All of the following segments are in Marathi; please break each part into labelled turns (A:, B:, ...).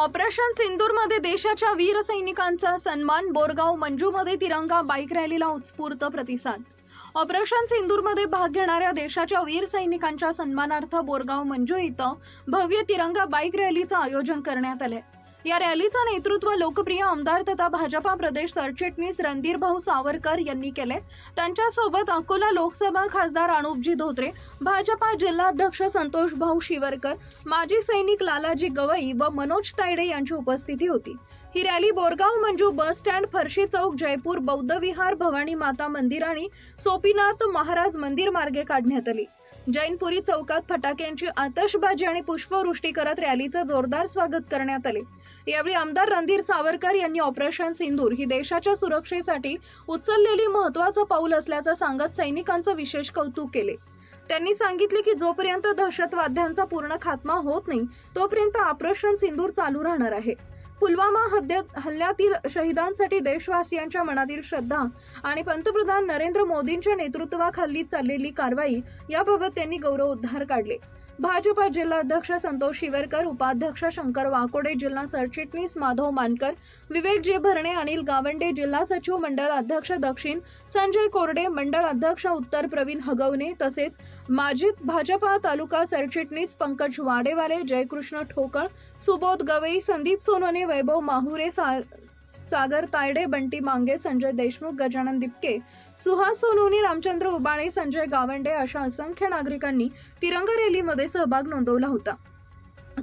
A: ऑपरेशन सिंदूरमध्ये देशाच्या वीर सैनिकांचा सन्मान बोरगाव मंजूमध्ये तिरंगा बाईक रॅलीला उत्स्फूर्त प्रतिसाद. ऑपरेशन सिंदूरमध्ये भाग घेणाऱ्या देशाच्या वीर सैनिकांच्या सन्मानार्थ बोरगाव मंजू इथं भव्य तिरंगा बाईक रॅलीचं आयोजन करण्यात आलंय. या रॅलीचं नेतृत्व लोकप्रिय आमदार तथा भाजपा प्रदेश सरचिटणीस रणधीर भाऊ सावरकर यांनी केले त्यांच्यासोबत अकोला लोकसभा खासदार अनुपजी धोत्रे भाजपा जिल्हाध्यक्ष संतोष भाऊ शिवरकर माजी सैनिक लालाजी गवई व मनोज तायडे यांची उपस्थिती होती. ही rally Borgaon Manju bus stand फरशी चौक जयपूर बौद्ध विहार भवानी माता मंदिर आणि सोपीनाथ महाराज मंदिर मार्गे काढण्यात आली. जैनपुरी चौकात फटाक्यांची आतषबाजी आणि पुष्पवृष्टी करत रॅलीचं जोरदार स्वागत करण्यात आले. यावेळी आमदार रणधीर सावरकर यांनी ऑपरेशन सिंदूर ही देशाच्या सुरक्षेसाठी उचललेली महत्वाचं पाऊल असल्याचं सांगत सैनिकांचं विशेष कौतुक केले. त्यांनी सांगितले की जोपर्यंत दहशतवाद्यांचा पूर्ण खात्मा होत नाही तोपर्यंत ऑपरेशन सिंदूर चालू राहणार आहे. पुलवामा हद्यात हल्ल्यातील शहीदांसाठी देशवासियांच्या मनातील श्रद्धा आणि पंतप्रधान नरेंद्र मोदींच्या नेतृत्वाखाली चाललेली कारवाई याबाबत त्यांनी गौरवोद्गार काढले. भाजपा जिल्हाध्यक्ष संतोष शिवरकर उपाध्यक्ष शंकर वाकोडे जिल्हा सरचिटणीस माधव मानकर विवेक जे भरणे अनिल गावंडे जिल्हा सचिव मंडळ अध्यक्ष दक्षिण संजय कोरडे मंडळ अध्यक्ष उत्तर प्रवीण हगवणे तसेच माजी भाजपा तालुका सरचिटणीस पंकज वाडेवाले जयकृष्ण ठोकळ सुबोध गवई संदीप सोनोने वैभव माहुरे सा सागर तायडे बंटी मांगे संजय देशमुख गजानन दिपके सुहास सोनोनी रामचंद्र उबाणे संजय गावंडे अशा असंख्य नागरिकांनी तिरंगा रॅलीमध्ये सहभाग नोंदवला होता.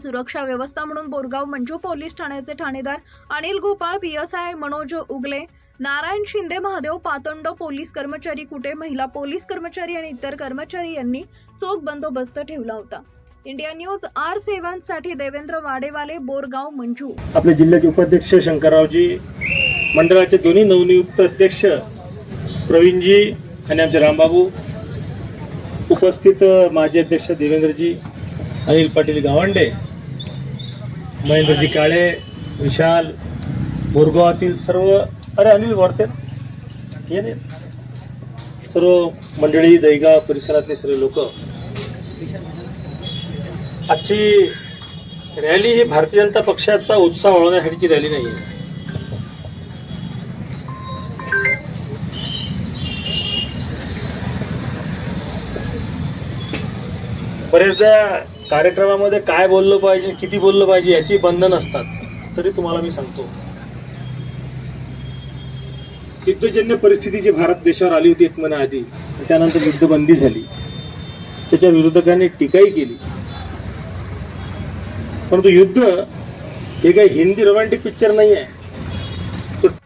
A: सुरक्षा व्यवस्था म्हणून बोरगाव मंजू पोलीस ठाण्याचे ठाणेदार Anil Gopal P S I Manoj Ugale Narayan Shinde Mahadev Patand police कर्मचारी कुटे महिला पोलीस कर्मचारी आणि इतर कर्मचारी यांनी चोख बंदोबस्त ठेवला होता. इंडिया न्यूज आर सेवनसाठी देवेंद्र वाडेवाले बोरगाव मंजू.
B: आपले जिल्ह्याचे उपाध्यक्ष शंकररावजी मंडळाचे दोन्ही नवनियुक्त अध्यक्ष प्रवीणजी आणि आमचे रामबाबू उपस्थित माजी अध्यक्ष देवेंद्रजी अनिल पाटील गावंडे महेंद्रजी काळे विशाल बोरगावातील सर्व अरे अनिल वाढते ये सर्व मंडळी दहीगाव परिसरातले सर्व लोक. आजची रॅली ही भारतीय जनता पक्षाचा उत्साह वळवण्यासाठीची रॅली नाही आहे बरेचदा कार्यक्रमामध्ये काय बोललं पाहिजे किती बोललं पाहिजे याची बंधन असतात तरी तुम्हाला मी सांगतो. युद्धजन्य परिस्थिती जी भारत देशावर आली होती एक महिन्याआधी त्यानंतर युद्धबंदी झाली. त्याच्या विरोधकांनी टीकाही केली. परंतु युद्ध हे काही हिंदी रोमॅन्टिक पिक्चर नाही आहे